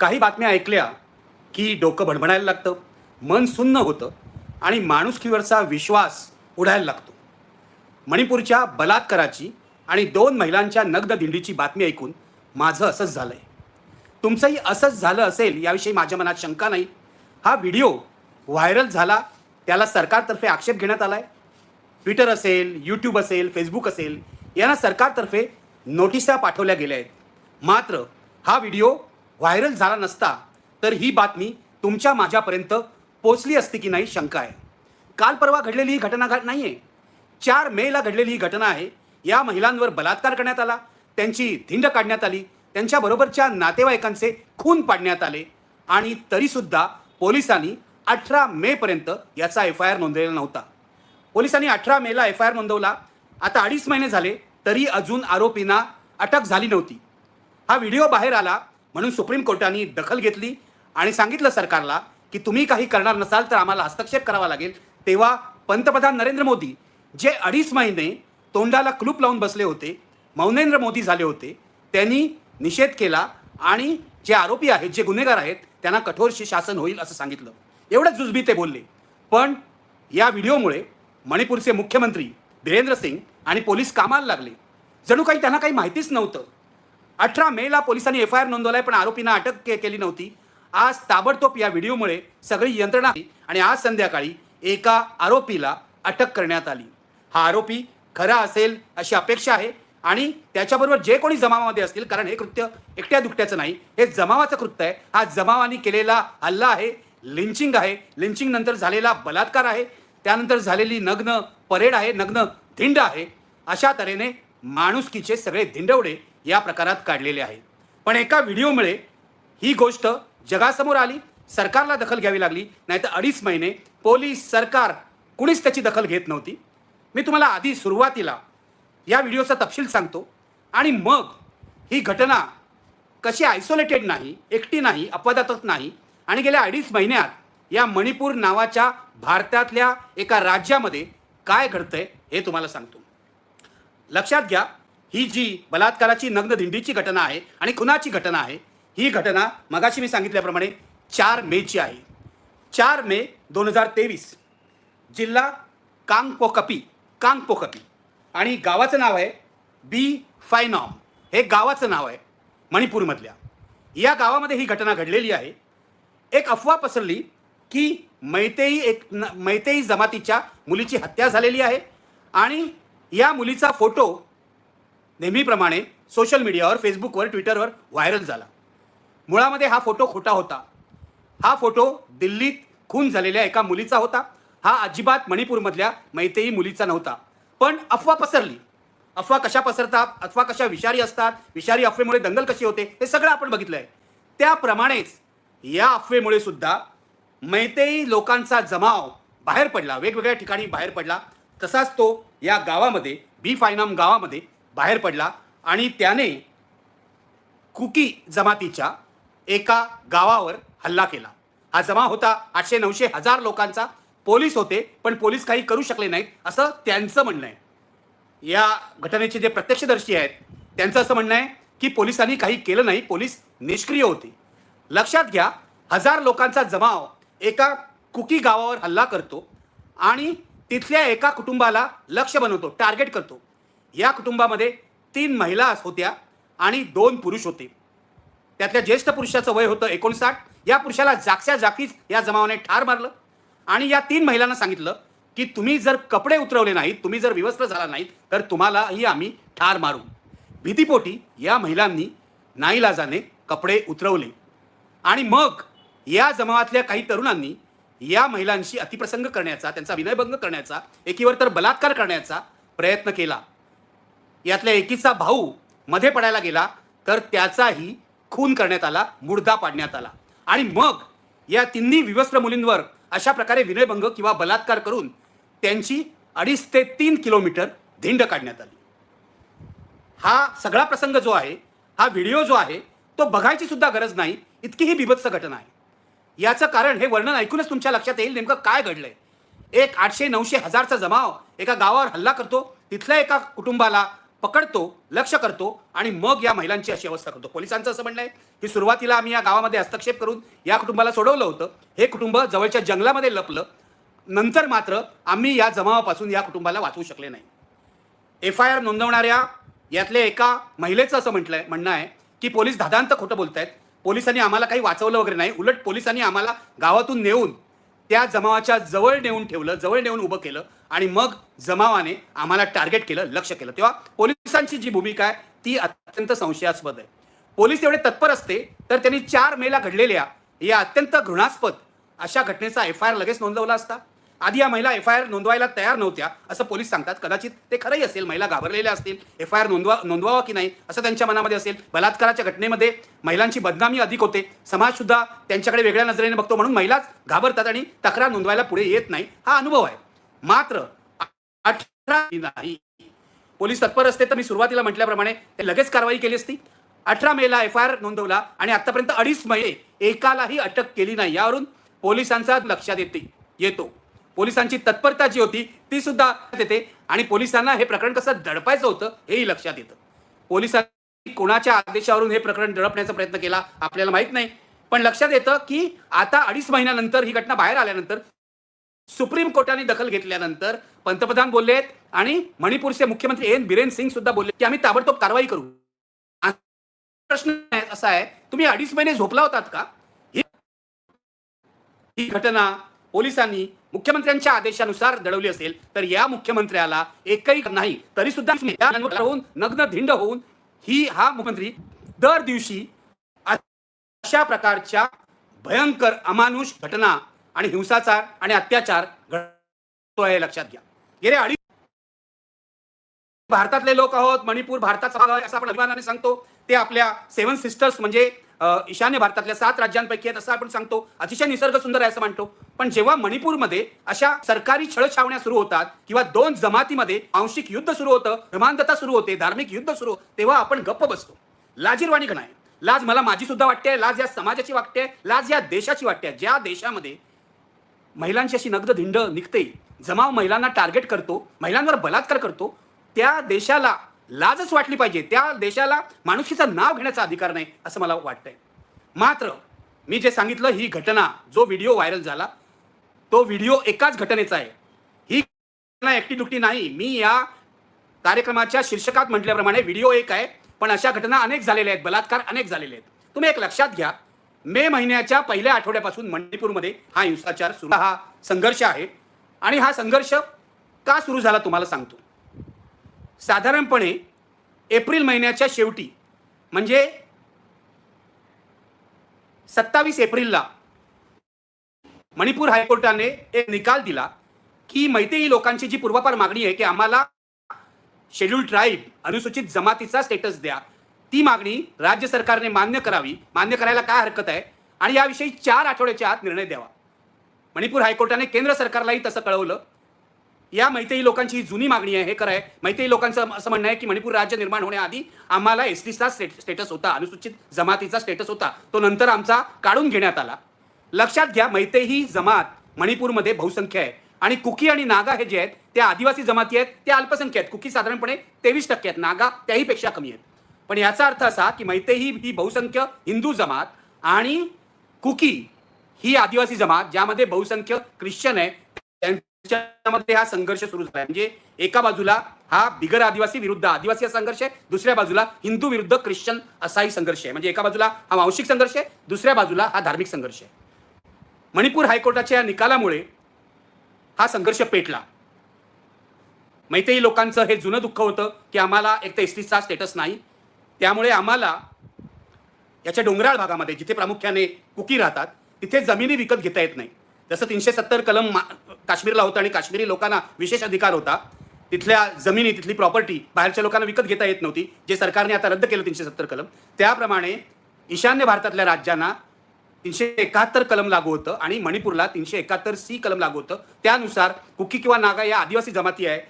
काही बातम्या ऐकल्या की डोकं भणभणायला लागतं मन सुन्न होतं आणि माणुसकीवरचा विश्वास उडायला लागतो. मणिपूरच्या बलात्काराची आणि दोन महिलांच्या नग्न दिंडीची बातमी ऐकून माझं असंच झालं आहे तुमचंही असंच झालं असेल याविषयी माझ्या मनात शंका नाही. हा व्हिडिओ व्हायरल झाला त्याला सरकारतर्फे आक्षेप घेण्यात आला आहे ट्विटर असेल यूट्यूब असेल फेसबुक असेल यांना सरकारतर्फे नोटिसा पाठवल्या गेल्या आहेत. मात्र हा व्हिडिओ व्हायरल झाला नसता तर ही बातमी तुमच्या माझ्यापर्यंत पोचली असती की नाही शंका आहे. काल परवा घडलेली ही घटना घड नाही आहे चार मेला घडलेली ही घटना आहे. या महिलांवर बलात्कार करण्यात आला त्यांची धिंड काढण्यात आली त्यांच्याबरोबरच्या नातेवाईकांचे खून पाडण्यात आले आणि तरीसुद्धा पोलिसांनी अठरा मेपर्यंत याचा एफ आय आर नोंदलेला नव्हता. पोलिसांनी अठरा मेला एफ आय आर नोंदवला. आता अडीच महिने झाले तरी अजून आरोपींना अटक झाली नव्हती. हा व्हिडिओ बाहेर आला म्हणून सुप्रीम कोर्टाने दखल घेतली आणि सांगितलं सरकारला की तुम्ही काही करणार नसाल तर आम्हाला हस्तक्षेप करावा लागेल. तेव्हा पंतप्रधान नरेंद्र मोदी जे अडीच महिने तोंडाला क्लूप लावून बसले होते मौनेंद्र मोदी झाले होते त्यांनी निषेध केला आणि जे आरोपी आहेत जे गुन्हेगार आहेत त्यांना कठोरशी शासन होईल असं सांगितलं. एवढंच जुजबी ते बोलले. पण या व्हिडिओमुळे मणिपूरचे मुख्यमंत्री बिरेंद्र सिंग आणि पोलीस कामाला लागले. जणू काही त्यांना काही माहितीच नव्हतं. अठरा मेला पोलिसांनी एफ आय आर नोंदवलाय पण आरोपींना अटक के- केली नव्हती. आज ताबडतोब या व्हिडिओमुळे सगळी यंत्रणा आणि आज संध्याकाळी एका आरोपीला अटक करण्यात आली. हा आरोपी खरा असेल अशी अपेक्षा आहे आणि त्याच्याबरोबर जे कोणी जमावामध्ये असतील कारण हे कृत्य एकट्या दुकट्याचं नाही हे जमावाचं कृत्य आहे. हा जमावानी केलेला हल्ला आहे लिंचिंग आहे. लिंचिंग नंतर झालेला बलात्कार आहे. त्यानंतर झालेली नग्न परेड आहे नग्न धिंड आहे. अशा तऱ्हेने माणुसकीचे सगळे धिंडवडे या प्रकारात काढलेले आहेत. पण एका व्हिडिओमुळे ही गोष्ट जगासमोर आली सरकारला दखल घ्यावी लागली नाहीतर अडीच महिने पोलीस सरकार कुणीच त्याची दखल घेत नव्हती. मी तुम्हाला आधी सुरुवातीला या व्हिडिओचा तपशील सांगतो आणि मग ही घटना कशी आयसोलेटेड नाही एकटी नाही अपवादातच नाही आणि गेल्या अडीच महिन्यात या मणिपूर नावाच्या भारतातल्या एका राज्यामध्ये काय घडतंय हे तुम्हाला सांगतो. लक्षात घ्या ही जी बलात्काराची नग्नधिंडीची घटना आहे आणि खुनाची घटना आहे ही घटना मगाशी मी सांगितल्याप्रमाणे चार मेची आहे. चार मे दोन हजार तेवीस जिल्हा कांगपोकपी कांगपोकपी. आणि गावाचं नाव आहे बी फायनॉम. हे गावाचं नाव आहे मणिपूरमधल्या. या गावामध्ये ही घटना घडलेली आहे. एक अफवा पसरली की मैतेई एक न- मैतेई जमातीच्या मुलीची हत्या झालेली आहे आणि या मुलीचा फोटो नेहमीप्रमाणे सोशल मीडियावर फेसबुकवर ट्विटरवर व्हायरल झाला. मुळामध्ये हा फोटो खोटा होता. हा फोटो दिल्लीत खून झालेल्या एका मुलीचा होता. हा अजिबात मणिपूरमधल्या मैतेई मुलीचा नव्हता. पण अफवा पसरली. अफवा कशा पसरतात? अफवा कशा विषारी असतात? विषारी अफवेमुळे दंगल कशी होते? हे सगळं आपण बघितलं आहे त्याप्रमाणेच या अफवेमुळे सुद्धा मैतेई लोकांचा जमाव बाहेर पडला. वेगवेगळ्या ठिकाणी बाहेर पडला. तसाच तो या गावामध्ये बी फायनाम गावामध्ये बाहेर पडला आणि त्याने कुकी जमातीच्या एका गावावर हल्ला केला. हा जमा होता आठशे नऊशे हजार लोकांचा. पोलीस होते पण पोलीस काही करू शकले नाहीत असं त्यांचं म्हणणं आहे. या घटनेचे जे प्रत्यक्षदर्शी आहेत त्यांचं असं म्हणणं आहे की पोलिसांनी काही केलं नाही पोलीस निष्क्रिय होते. लक्षात घ्या हजार लोकांचा जमाव एका कुकी गावावर हल्ला करतो आणि तिथल्या एका कुटुंबाला लक्ष बनवतो टार्गेट करतो. या कुटुंबामध्ये तीन महिला होत्या आणि दोन पुरुष होते. त्यातल्या ज्येष्ठ पुरुषाचं वय होतं एकोणसाठ. या पुरुषाला जागच्या जागीच या जमावाने ठार मारलं आणि या तीन महिलांना सांगितलं की तुम्ही जर कपडे उतरवले नाहीत तुम्ही जर विवस्त्र झाला नाहीत तर तुम्हालाही आम्ही ठार मारू. भीतीपोटी या महिलांनी नाईलाजाने कपडे उतरवले आणि मग या जमावातल्या काही तरुणांनी या महिलांशी अतिप्रसंग करण्याचा त्यांचा विनयभंग करण्याचा एकीवर तर बलात्कार करण्याचा प्रयत्न केला. यातल्या एकीचा भाऊ मध्ये पडायला गेला तर त्याचाही खून करण्यात आला मुर्दा पाडण्यात आला. आणि मग या तिन्ही विवस्त्र मुलींवर अशा प्रकारे विनयभंग किंवा बलात्कार करून त्यांची अडीच ते तीन किलोमीटर धिंड काढण्यात आली. हा सगळा प्रसंग जो आहे हा व्हिडिओ जो आहे तो बघायची सुद्धा गरज नाही. इतकी ही बिभत्स घटना आहे. याचं कारण हे वर्णन ऐकूनच तुमच्या लक्षात येईल नेमकं काय घडलंय. एक आठशे नऊशे हजारचा जमाव एका गावावर हल्ला करतो तिथल्या एका कुटुंबाला पकडतो लक्ष करतो आणि मग या महिलांची अशी अवस्था करतो. पोलिसांचं असं म्हणणं आहे की सुरुवातीला आम्ही या गावामध्ये हस्तक्षेप करून या कुटुंबाला सोडवलं होतं. हे कुटुंब जवळच्या जंगलामध्ये लपलं. नंतर मात्र आम्ही या जमावापासून या कुटुंबाला वाचवू शकले नाही. एफ आय आर नोंदवणाऱ्या यातल्या एका महिलेचं असं म्हटलंय म्हणणं आहे की पोलीस धादांत खोटं बोलतायत. पोलिसांनी आम्हाला काही वाचवलं वगैरे नाही. उलट पोलिसांनी आम्हाला गावातून नेऊन त्या जमावाच्या जवळ नेऊन ठेवलं जवळ नेऊन उभं केलं आणि मग जमावाने आम्हाला टार्गेट केलं लक्ष केलं. तेव्हा पोलिसांची जी भूमिका आहे ती अत्यंत संशयास्पद आहे. पोलीस एवढे तत्पर असते तर त्यांनी चार मेला घडलेल्या या अत्यंत घृणास्पद अशा घटनेचा एफ आय आर लगेच नोंदवला असता. आधी या महिला एफ आय आर नोंदवायला तयार नव्हत्या असं पोलीस सांगतात. कदाचित ते खरंही असेल महिला घाबरलेल्या असतील एफ आय आर नोंदवा नोंदवावा की नाही असं त्यांच्या मनामध्ये असेल. बलात्काराच्या घटनेमध्ये महिलांची बदनामी अधिक होते. समाजसुद्धा त्यांच्याकडे वेगळ्या नजरेने बघतो म्हणून महिलाच घाबरतात आणि तक्रार नोंदवायला पुढे येत नाही. हा अनुभव आहे. मात्र अठरा नाही. पोलीस तत्पर असते तर मी सुरुवातीला म्हटल्याप्रमाणे ते लगेच कारवाई केली असती. अठरा मेला एफ आय आर नोंदवला आणि आतापर्यंत अडीच महिने एकालाही अटक केली नाही. यावरून पोलिसांचा लक्षात येते येतो. पोलिसांची तत्परता जी होती ती सुद्धा येते. आणि पोलिसांना हे प्रकरण कसं दडपायचं होतं हेही लक्षात येतं. पोलिसांनी कोणाच्या आदेशावरून हे प्रकरण दडपण्याचा प्रयत्न केला आपल्याला माहीत नाही. पण लक्षात येतं की आता अडीच महिन्यानंतर ही घटना बाहेर आल्यानंतर सुप्रीम कोर्टाने दखल घेतल्यानंतर पंतप्रधान बोललेत आणि मणिपूरचे मुख्यमंत्री एन बिरेन सिंग सुद्धा बोलले की आम्ही ताबडतोब कारवाई करू. प्रश्न असा आहे तुम्ही अडीच महिने झोपला होतात का? ही घटना पोलिसांनी मुख्यमंत्र्यांच्या आदेशानुसार दडवली असेल तर या मुख्यमंत्र्याला एकही नाही तरी सुद्धा होऊन नग्न धिंड होऊन ही हा मुख्यमंत्री दर दिवशी अशा प्रकारच्या भयंकर अमानुष घटना आणि हिंसाचार आणि अत्याचार घडतोय लक्षात घ्या. गेले अडीच भारतातले लोक आहोत मणिपूर भारताचा भाग आहे असं आपण अभिमानाने सांगतो. ते आपल्या सेवन सिस्टर्स म्हणजे ईशान्य भारतातल्या सात राज्यांपैकी आहेत असं आपण सांगतो. अतिशय निसर्ग सुंदर आहे असं म्हणतो पण जेव्हा मणिपूरमध्ये अशा सरकारी छळ छावण्या सुरू होतात किंवा दोन जमातीमध्ये आंशिक युद्ध सुरू होतं रमांतता सुरू होते धार्मिक युद्ध सुरू तेव्हा आपण गप्प बसतो. लाजीरवाणी घण आहे. लाज मला माझी सुद्धा वाटते लाज या समाजाची वाटते लाज या देशाची वाटते ज्या देशामध्ये महिलांची अशी नगद धिंड निघते जमाव महिलांना टार्गेट करतो महिलांवर बलात्कार करतो त्या देशाला लाजच वाटली पाहिजे. त्या देशाला माणुसकीचं नाव घेण्याचा अधिकार नाही असं मला वाटतंय. मात्र मी जे सांगितलं ही घटना जो व्हिडिओ व्हायरल झाला तो व्हिडिओ एकाच घटनेचा आहे. ही घटना एकटी दुकटी नाही. मी या कार्यक्रमाच्या शीर्षकात म्हटल्याप्रमाणे व्हिडिओ एक आहे पण अशा घटना अनेक झालेल्या आहेत बलात्कार अनेक झालेले आहेत. तुम्ही एक लक्षात घ्या मे महिन्याच्या पहिल्या आठवड्यापासून मणिपूरमध्ये हा हिंसाचार सुरू हा संघर्ष आहे. आणि हा संघर्ष का सुरू झाला तुम्हाला सांगतो. साधारणपणे एप्रिल महिन्याच्या शेवटी म्हणजे सत्तावीस एप्रिलला मणिपूर हायकोर्टाने एक निकाल दिला की मैतेई लोकांची जी पूर्वापार मागणी आहे की आम्हाला शेड्यूल ट्राईब अनुसूचित जमातीचा स्टेटस द्या ती मागणी राज्य सरकारने मान्य करावी. मान्य करायला काय हरकत आहे? आणि याविषयी चार आठवड्याच्या आत निर्णय द्यावा. मणिपूर हायकोर्टाने केंद्र सरकारलाही तसं कळवलं. या मैतेई लोकांची जुनी मागणी आहे हे खरं आहे. मैतेई लोकांचं असं म्हणणं आहे की मणिपूर राज्य निर्माण होण्याआधी आम्हाला एस टीचा स्टेटस होता अनुसूचित जमातीचा स्टेटस होता. तो नंतर आमचा काढून घेण्यात आला. लक्षात घ्या मैतेई जमात मणिपूरमध्ये बहुसंख्य आहे. आणि कुकी आणि नागा हे जे आहेत ते आदिवासी जमाती आहेत ते अल्पसंख्य आहेत. कुकी साधारणपणे तेवीस टक्के आहेत नागा त्याही पेक्षा कमी आहेत. पण याचा अर्थ असा की मैतेई ही ही बहुसंख्य हिंदू जमात आणि कुकी ही आदिवासी जमात ज्यामध्ये बहुसंख्य ख्रिश्चन आहे त्यांच्यामध्ये हा संघर्ष सुरू झाला आहे म्हणजे एका बाजूला हा बिगर आदिवासी विरुद्ध आदिवासी हा संघर्ष आहे. दुसऱ्या बाजूला हिंदू विरुद्ध ख्रिश्चन असाही संघर्ष आहे. म्हणजे एका बाजूला हा वांशिक संघर्ष आहे. दुसऱ्या बाजूला हा धार्मिक संघर्ष आहे. मणिपूर हायकोर्टाच्या या निकालामुळे हा संघर्ष पेटला. मैतेई लोकांचं हे जुनं दुःख होतं की आम्हाला एक तर एसटीचा स्टेटस नाही. त्यामुळे आम्हाला याच्या डोंगराळ भागामध्ये जिथे प्रामुख्याने कुकी राहतात तिथे जमिनी विकत घेता येत नाही. जसं तीनशे सत्तर कलम मा- काश्मीरला होता आणि काश्मीरी लोकांना विशेष अधिकार होता. तिथल्या जमिनी तिथली प्रॉपर्टी बाहेरच्या लोकांना विकत घेता येत नव्हती. जे सरकारने आता रद्द केलं तीनशे सत्तर कलम. त्याप्रमाणे ईशान्य भारतातल्या राज्यांना तीनशे एकाहत्तर कलम लागू होतं आणि मणिपूरला तीनशे एकाहत्तर सी कलम लागू होतं. त्यानुसार कुकी किंवा नागा या आदिवासी जमाती आहे.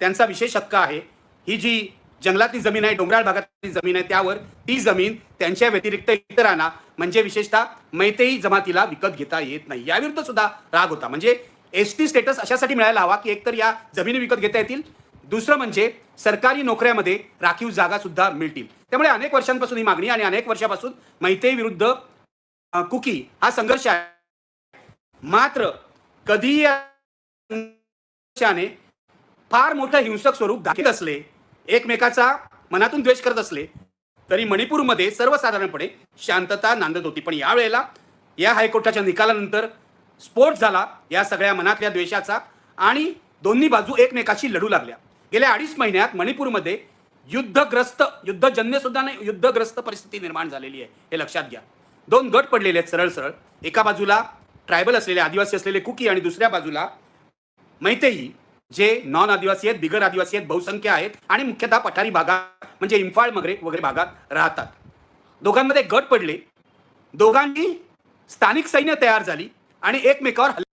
त्यांचा विशेष हक्क आहे. ही जी जंगलातली जमीन आहे डोंगराळ भागातली जमीन आहे त्यावर ती जमीन त्यांच्या व्यतिरिक्त इतरांना म्हणजे विशेषतः मैतेई जमातीला विकत घेता येत नाही. याविरुद्ध सुद्धा राग होता. म्हणजे एस टी स्टेटस अशासाठी मिळायला हवा की एकतर या जमिनी विकत घेता येतील. दुसरं म्हणजे सरकारी नोकऱ्यामध्ये राखीव जागा सुद्धा मिळतील. त्यामुळे अनेक वर्षांपासून ही मागणी आणि अनेक वर्षापासून मैते विरुद्ध कुकी हा संघर्ष आहे. मात्र कधीही या संघर्षाने फार मोठं हिंसक स्वरूप दाखवत असले एकमेकाचा मनातून द्वेष करत असले तरी मणिपूरमध्ये सर्वसाधारणपणे शांतता नांदत होती. पण यावेळेला या हायकोर्टाच्या निकालानंतर स्फोट झाला या सगळ्या मनातल्या द्वेषाचा आणि दोन्ही बाजू एकमेकाशी लढू लागल्या. गेल्या अडीच महिन्यात मणिपूरमध्ये युद्धग्रस्त युद्धजन्य सुद्धा नाही युद्धग्रस्त परिस्थिती निर्माण झालेली आहे हे लक्षात घ्या. दोन गट पडलेले आहेत सरळ सरळ. एका बाजूला ट्रायबल असलेले आदिवासी असलेले कुकी आणि दुसऱ्या बाजूला मैतेही जे नॉन आदिवासी आहेत बिगर आदिवासी आहेत बहुसंख्य आहेत आणि मुख्यतः पठारी भागात म्हणजे इम्फाळ वगैरे वगैरे भागात राहतात. दोघांमध्ये गट पडले. दोघांनी स्थानिक सैन्य तयार झाली. आणि एकमेकावर हल्ले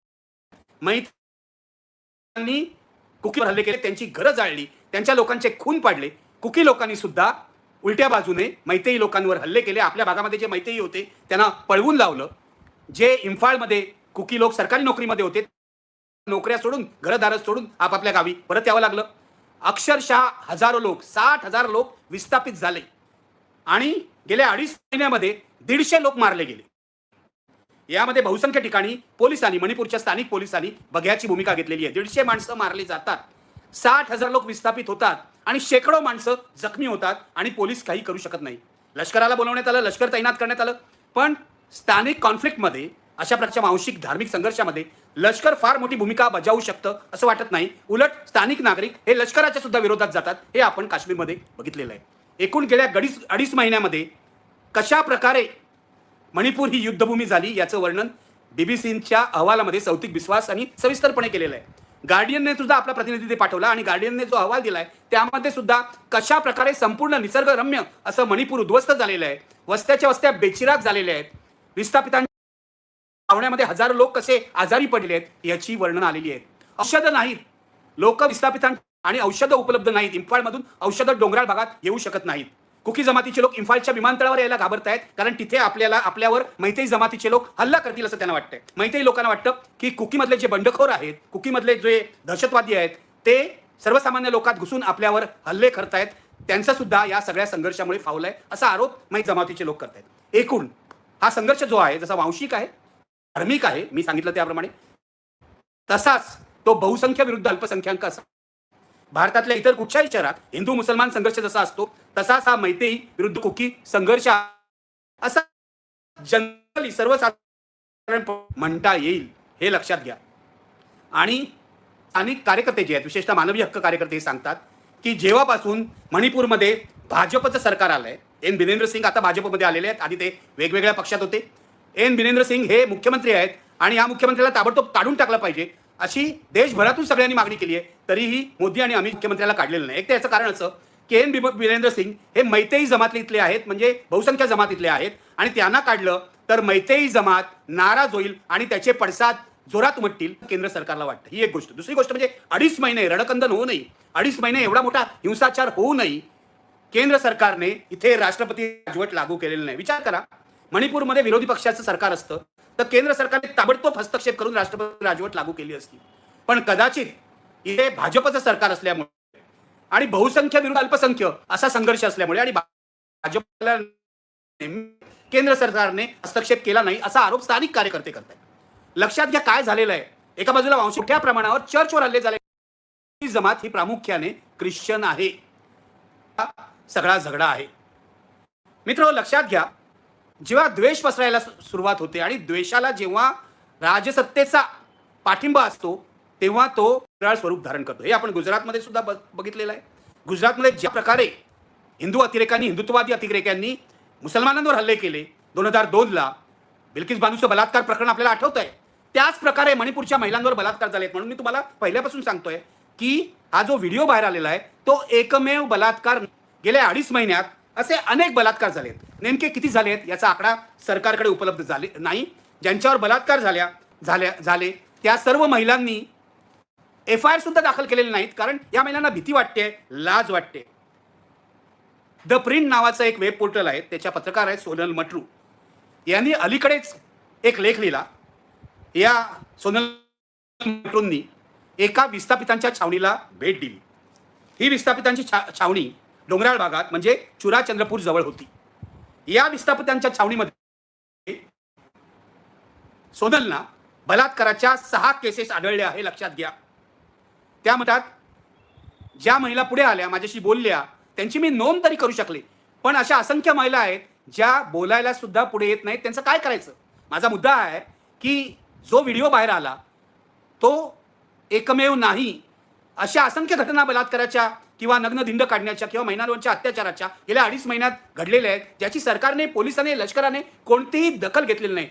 मैत्री कुकीवर हल्ले केले त्यांची घरं जाळली त्यांच्या लोकांचे खून पाडले. कुकी लोकांनी सुद्धा उलट्या बाजूने मैतेई लोकांवर हल्ले केले. आपल्या भागामध्ये जे मैतेई होते त्यांना पळवून लावलं. जे इम्फाळमध्ये कुकी लोक सरकारी नोकरीमध्ये होते नोकऱ्या सोडून घरदारं सोडून आपापल्या गावी परत यावं लागलं. अक्षरशः हजारो लोक साठ हजार लोक विस्थापित झाले. आणि गेल्या अडीच महिन्यामध्ये दीडशे लोक मारले गेले. यामध्ये बहुसंख्य ठिकाणी पोलिसांनी मणिपूरच्या स्थानिक पोलिसांनी बघ्याची भूमिका घेतलेली आहे. दीडशे माणसं मारली जातात. साठ हजार लोक विस्थापित होतात आणि शेकडो माणसं जखमी होतात आणि पोलीस काही करू शकत नाही. लष्कराला बोलवण्यात आलं लष्कर तैनात करण्यात आलं. पण स्थानिक कॉन्फ्लिक्टमध्ये अशा प्रकारच्या वांशिक धार्मिक संघर्षामध्ये लष्कर फार मोठी भूमिका बजावू शकतं असं वाटत नाही. उलट स्थानिक नागरिक हे लष्कराच्या सुद्धा विरोधात जातात हे आपण काश्मीरमध्ये बघितलेलं आहे. एकूण गेल्या गडीच अडीच महिन्यामध्ये कशा प्रकारे मणिपूर ही युद्धभूमी झाली याचं वर्णन बीबीसीच्या अहवालामध्ये सौतिक विश्वास आणि सविस्तरपणे केलेलं आहे. गार्डियनने सुद्धा आपला प्रतिनिधी ते पाठवला आणि गार्डियनने जो अहवाल दिलाय त्यामध्ये सुद्धा कशा प्रकारे संपूर्ण निसर्गरम्य असं मणिपूर उद्ध्वस्त झालेलं आहे वस्त्याच्या वस्त्या बेचिराग झालेल्या आहेत विस्थापितांच्या पाहुण्यामध्ये हजारो लोक कसे आजारी पडले आहेत याची वर्णन आलेली आहेत औषधं नाहीत. लोक विस्थापितां आणि औषधं उपलब्ध नाहीत. इम्फाळमधून औषधं डोंगराळ भागात येऊ शकत नाहीत. कुकी जमातीचे लोक इम्फाळच्या विमानतळावर यायला घाबरत आहेत कारण तिथे आपल्याला आपल्यावर मैतेई जमातीचे लोक हल्ला करतील असं त्यांना वाटतंय. मैतेई लोकांना वाटतं की कुकीमधले जे बंडखोर आहेत कुकीमधले जे दहशतवादी आहेत ते सर्वसामान्य लोकात घुसून आपल्यावर हल्ले करतायत. त्यांचा सुद्धा या सगळ्या संघर्षामुळे फावलाय असा आरोप मै जमातीचे लोक करतायत. एकूण हा संघर्ष जो आहे जसा वांशिक आहे धार्मिक आहे मी सांगितलं त्याप्रमाणे तसाच तो बहुसंख्य विरुद्ध अल्पसंख्याक असा. भारतातल्या इतर कुठच्याही शहरात हिंदू मुसलमान संघर्ष जसा असतो तसाच हा मैतेई विरुद्ध कुकी संघर्ष असा जनरली सर्वसाधारण म्हणता येईल हे लक्षात घ्या. आणि अनेक कार्यकर्ते जे आहेत विशेषतः मानवी हक्क कार्यकर्ते हे सांगतात की जेव्हापासून मणिपूरमध्ये भाजपचं सरकार आलंय एन बिरेंद्र सिंग आता भाजपमध्ये आलेले आहेत. आधी ते वेगवेगळ्या पक्षात होते. एन बिरेंद्र सिंग हे मुख्यमंत्री आहेत आणि या मुख्यमंत्र्याला ताबडतोब काढून टाकलं पाहिजे. अशी देशभरातून सगळ्यांनी मागणी केली आहे. तरीही मोदी आणि अमित मुख्यमंत्र्याला काढलेलं नाही. एक त्याचं कारण असं के एन वीरेंद्र सिंग हे मैतेई जमातीतले आहेत म्हणजे बहुसंख्य जमातीतले आहेत. आणि त्यांना काढलं तर मैतेई जमात नाराज होईल आणि त्याचे पडसाद जोरात उमटतील केंद्र सरकारला वाटतं. ही एक गोष्ट. दुसरी गोष्ट म्हणजे अडीच महिने रणकंदन होऊ नये. अडीच महिने एवढा मोठा हिंसाचार होऊ नये. केंद्र सरकारने इथे राष्ट्रपती राजवट लागू केलेलं नाही. विचार करा. मणिपूरमध्ये विरोधी पक्षाचं सरकार असतं. तर केंद्र सरकारने ताबडतोब हस्तक्षेप करून राष्ट्रपती राजवट लागू केली असती. पण कदाचित इथे भाजपचं सरकार असल्यामुळे आणि बहुसंख्य विरुद्ध अल्पसंख्य असा संघर्ष असल्यामुळे आणि भाजपला केंद्र सरकारने हस्तक्षेप केला नाही असा आरोप स्थानिक कार्यकर्ते करतात लक्षात घ्या काय झालेलं आहे. एका बाजूला वंश मोठ्या प्रमाणावर चर्चवर हल्ले झाले. ही जमात ही प्रामुख्याने ख्रिश्चन आहे. हा सगळा झगडा आहे. मित्र लक्षात घ्या जेव्हा द्वेष पसरायला सुरुवात होते आणि द्वेषाला जेव्हा राजसत्तेचा पाठिंबा असतो तेव्हा तो विराळ स्वरूप धारण करतो. हे आपण गुजरातमध्ये सुद्धा ब- बघितलेलं आहे. गुजरातमध्ये ज्या प्रकारे हिंदू अतिरेकांनी हिंदुत्ववादी अतिरेक्यांनी मुसलमानांवर हल्ले केले दोन हजार दोनला बिल्किस बानूचं बलात्कार प्रकरण आपल्याला आठवत आहे त्याच प्रकारे मणिपूरच्या महिलांवर बलात्कार झालेत म्हणून मी तुम्हाला पहिल्यापासून सांगतोय की हा जो व्हिडिओ बाहेर आलेला आहे तो एकमेव बलात्कार गेल्या अडीच महिन्यात असे अनेक बलात्कार झालेत नेमके किती झालेत याचा आकडा सरकारकडे उपलब्ध झाले नाही. ज्यांच्यावर बलात्कार झाल्या झाल्या झाले त्या सर्व महिलांनी एफ आय आर सुद्धा दाखल केलेले नाहीत. कारण या महिलांना भीती वाटते लाज वाटते. द प्रिंट नावाचं एक वेब पोर्टल आहे. त्याच्या पत्रकार आहेत सोनल मटरू. यांनी अलीकडेच एक लेख लिहिला. या सोनल मटरूंनी एका विस्थापितांच्या छावणीला भेट दिली. ही विस्थापितांची छा छावणी डोंगराळ भागात म्हणजे चुराचंद्रपूर जवळ होती. या विस्थापितांच्या छावणीमध्ये सोनलना बलात्काराच्या सहा केसेस आढळल्या हे लक्षात घ्या. त्या मतात ज्या महिला पुढे आल्या माझ्याशी बोलल्या त्यांची मी नोंद तरी करू शकले पण अशा असंख्य महिला आहेत ज्या बोलायला सुद्धा पुढे येत नाहीत त्यांचं काय करायचं? माझा मुद्दा आहे की जो व्हिडिओ बाहेर आला तो एकमेव नाही. अशा असंख्य घटना बलात्काराच्या किंवा नग्नधिंड काढण्याच्या किंवा महिलांवरच्या अत्याचाराच्या गेल्या अडीच महिन्यात घडलेल्या आहेत ज्याची सरकारने पोलिसांनी लष्कराने कोणतीही दखल घेतलेली नाही.